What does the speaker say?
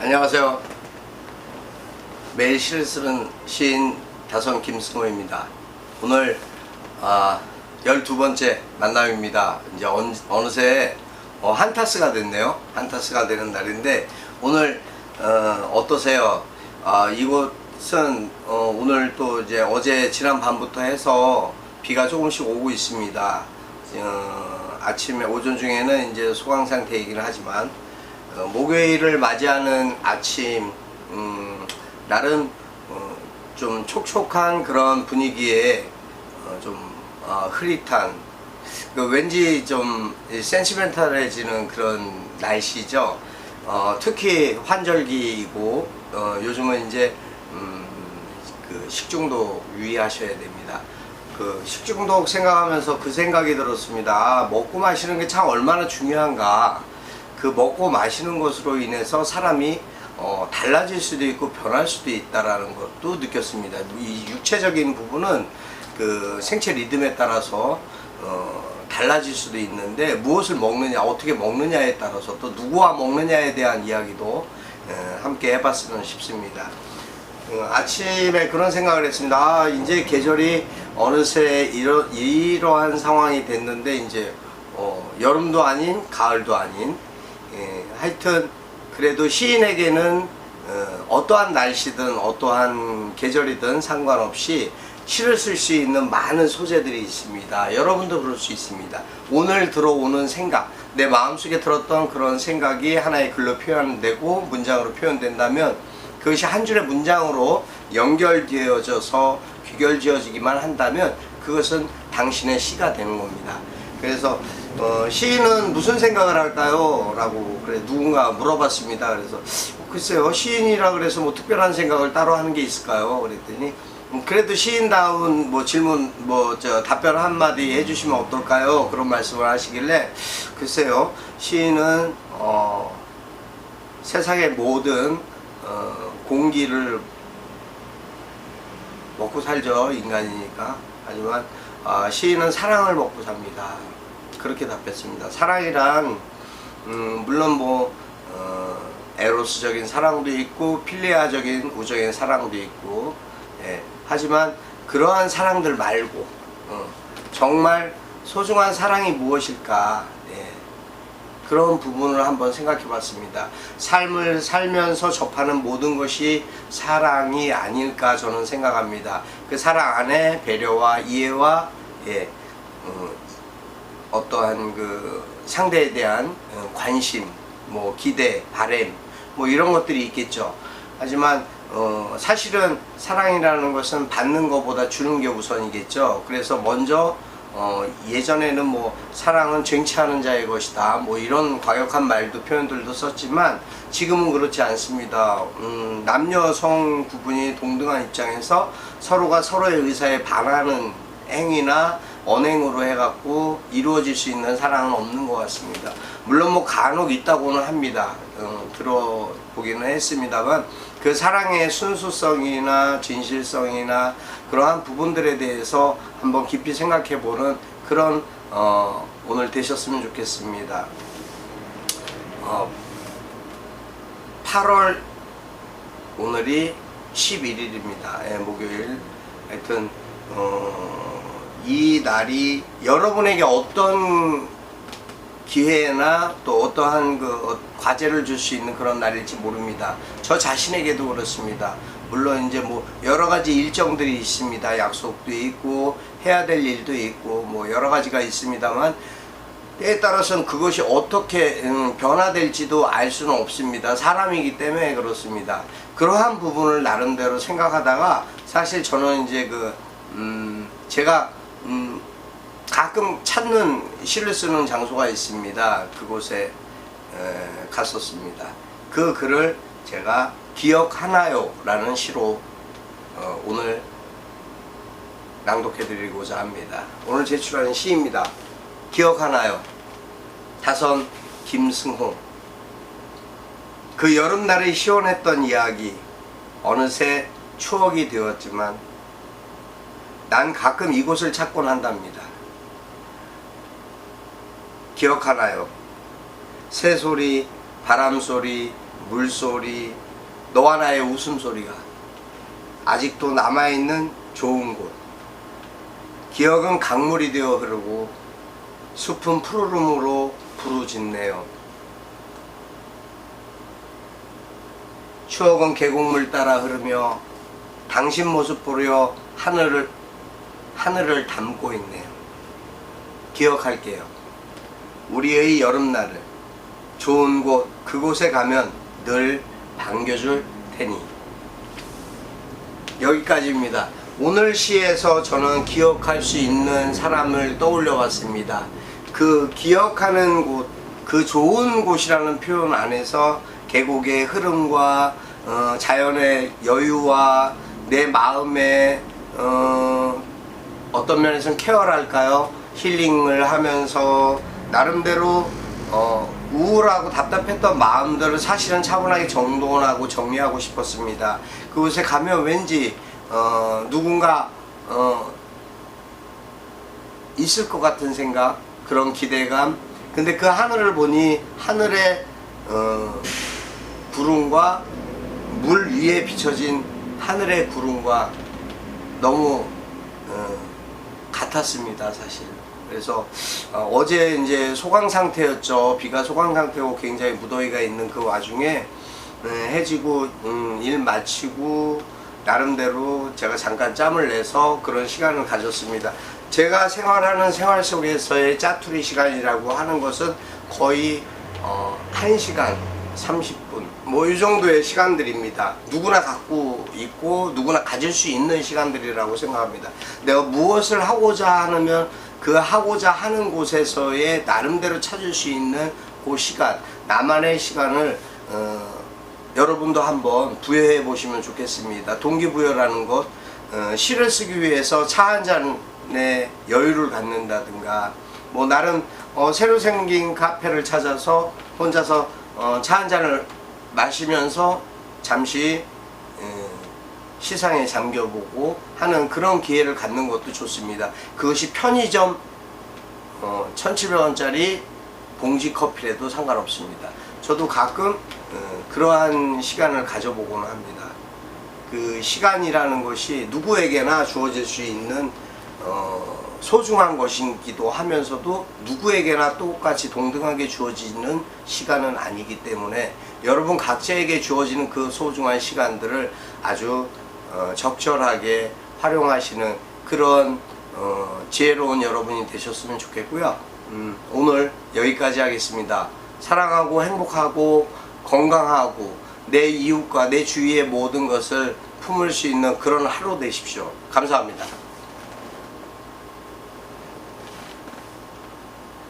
안녕하세요. 매일 시를 쓰는 시인 다선 김승호입니다. 오늘 아, 12번째 만남입니다. 이제 언, 어느새 어, 한타스가 됐네요. 한타스가 되는 날인데 오늘 어, 떠세요 아, 이곳은 어, 오늘 또 이제 어제 지난 밤부터 해서 비가 조금씩 오고 있습니다. 어, 아침에 오전 중에는 이제 소강 상태이긴 하지만 어, 목요일을 맞이하는 아침 음, 나름 어, 좀 촉촉한 그런 분위기에 어, 좀 어, 흐릿한 그 왠지 좀 센티멘탈해지는 그런 날씨죠. 어, 특히 환절기이고 어, 요즘은 이제 음, 그 식중독 유의하셔야 됩니다. 그 식중독 생각하면서 그 생각이 들었습니다. 아, 먹고 마시는 게 참 얼마나 중요한가. 그 먹고 마시는 것으로 인해서 사람이 어, 달라질 수도 있고 변할 수도 있다라는 것도 느꼈습니다. 이 육체적인 부분은 그 생체 리듬에 따라서 어, 달라질 수도 있는데 무엇을 먹느냐, 어떻게 먹느냐에 따라서 또 누구와 먹느냐에 대한 이야기도 에, 함께 해봤으면 싶습니다. 어, 아침에 그런 생각을 했습니다. 아, 이제 계절이 어느새 이러, 이러한 상황이 됐는데 이제 어, 여름도 아닌 가을도 아닌 예, 하여튼 그래도 시인에게는 어, 떠한 날씨든 어떠한 계절이든 상관없이 시를 쓸 수 있는 많은 소재들이 있습니다. 여러분도 그럴 수 있습니다. 오늘 들어오는 생각, 내 마음속에 들었던 그런 생각이 하나의 글로 표현되고 문장으로 표현된다면 그것이 한 줄의 문장으로 연결되어져서 귀결지어지기만 한다면 그것은 당신의 시가 되는 겁니다. 그래서 어, 시인은 무슨 생각을 할까요? 라고 그래 누군가 물어봤습니다. 그래서 글쎄요 시인이라 그래서 뭐 특별한 생각을 따로 하는 게 있을까요? 그랬더니 음, 그래도 시인다운 뭐 질문 뭐 저 답변 한마디 해주시면 어떨까요? 그런 말씀을 하시길래 글쎄요 시인은 어, 세상의 모든 어, 공기를 먹고 살죠 인간이니까 하지만 아, 시인은 사랑을 먹고 삽니다 그렇게 답했습니다 사랑이란 음, 물론 뭐 어, 에로스적인 사랑도 있고 필레아적인 우정의 사랑도 있고 예, 하지만 그러한 사랑들 말고 어, 정말 소중한 사랑이 무엇일까 예, 그런 부분을 한번 생각해 봤습니다. 삶을 살면서 접하는 모든 것이 사랑이 아닐까 저는 생각합니다. 그 사랑 안에 배려와 이해와 예, 어, 어떠한 그 상대에 대한 어, 관심, 뭐 기대, 바램, 뭐 이런 것들이 있겠죠. 하지만 어, 사실은 사랑이라는 것은 받는 것보다 주는 게 우선이겠죠. 그래서 먼저 어, 예전에는 뭐 사랑은 쟁취하는 자의 것이다 뭐 이런 과격한 말도 표현들도 썼지만 지금은 그렇지 않습니다 음, 남녀 성 구분이 동등한 입장에서 서로가 서로의 의사에 반하는 행위나 언행으로 해갖고 이루어질 수 있는 사랑은 없는 것 같습니다 물론 뭐 간혹 있다고는 합니다 어, 들어보기는 했습니다만 그 사랑의 순수성이나 진실성이나 그러한 부분들에 대해서 한번 깊이 생각해 보는 그런 어, 오늘 되셨으면 좋겠습니다. 어, 8월 오늘이 11일입니다. 예, 목요일. 하여튼 어, 이 날이 여러분에게 어떤 기회나 또 어떠한 그 어, 과제를 줄 수 있는 그런 날일지 모릅니다. 저 자신에게도 그렇습니다. 물론 이제 뭐 여러 가지 일정들이 있습니다. 약속도 있고 해야 될 일도 있고 뭐 여러 가지가 있습니다만 때에 따라서는 그것이 어떻게 음, 변화될지도 알 수는 없습니다. 사람이기 때문에 그렇습니다. 그러한 부분을 나름대로 생각하다가 사실 저는 이제 그 음, 제가 음, 가끔 찾는 시를 쓰는 장소가 있습니다. 그곳에 에, 갔었습니다. 그 글을 제가 기억하나요? 라는 시로 어, 오늘 낭독해 드리고자 합니다. 오늘 제출하는 시입니다. 기억하나요? 다선 김승호 그 여름날의 시원했던 이야기 어느새 추억이 되었지만 난 가끔 이곳을 찾곤 한답니다. 기억하나요? 새소리, 바람소리, 물소리, 너와 나의 웃음소리가 아직도 남아있는 좋은 곳. 기억은 강물이 되어 흐르고 숲은 푸르름으로 부르짖네요. 추억은 계곡물 따라 흐르며 당신 모습 보려 하늘을 하늘을 담고 있네요. 기억할게요. 우리의 여름날을 좋은 곳 그곳에 가면 늘 반겨줄 테니 여기까지입니다. 오늘 시에서 저는 기억할 수 있는 사람을 떠올려 봤습니다. 그 기억하는 곳, 그 좋은 곳이라는 표현 안에서 계곡의 흐름과 어, 자연의 여유와 내 마음의 어, 어떤 면에서는 케어랄까요? 힐링을 하면서 나름대로 어, 우울하고 답답했던 마음들을 사실은 차분하게 정돈하고 정리하고 싶었습니다. 그곳에 가면 왠지 어, 누군가 어, 있을 것 같은 생각, 그런 기대감. 근데 그 하늘을 보니 하늘의 어, 구름과 물 위에 비춰진 하늘의 구름과 너무 어, 같았습니다, 사실. 그래서 어, 제 이제 소강 상태였죠. 비가 소강 상태고 굉장히 무더위가 있는 그 와중에 음, 해지고 음, 일 마치고 나름대로 제가 잠깐 짬을 내서 그런 시간을 가졌습니다. 제가 생활하는 생활 속에서의 짜투리 시간이라고 하는 것은 거의 어, 1시간 30분 뭐 이 정도의 시간들입니다. 누구나 갖고 있고 누구나 가질 수 있는 시간들이라고 생각합니다. 내가 무엇을 하고자 하면 그 하고자 하는 곳에서의 나름대로 찾을 수 있는 그 시간 나만의 시간을 어, 여러분도 한번 부여해 보시면 좋겠습니다. 동기부여라는 것 어, 시를 쓰기 위해서 차 한 잔의 여유를 갖는다든가 뭐 나름 어, 새로 생긴 카페를 찾아서 혼자서 어, 차 한 잔을 마시면서 잠시 어, 시상에 잠겨보고 하는 그런 기회를 갖는 것도 좋습니다. 그것이 편의점 어, 1,700원짜리 봉지 커피라도 상관없습니다. 저도 가끔 어, 그러한 시간을 가져보곤 합니다. 그 시간이라는 것이 누구에게나 주어질 수 있는 어, 소중한 것이기도 하면서도 누구에게나 똑같이 동등하게 주어지는 시간은 아니기 때문에 여러분 각자에게 주어지는 그 소중한 시간들을 아주 어, 적절하게 활용하시는 그런 어, 지혜로운 여러분이 되셨으면 좋겠고요. 음, 오늘 여기까지 하겠습니다. 사랑하고 행복하고 건강하고 내 이웃과 내 주위의 모든 것을 품을 수 있는 그런 하루 되십시오. 감사합니다.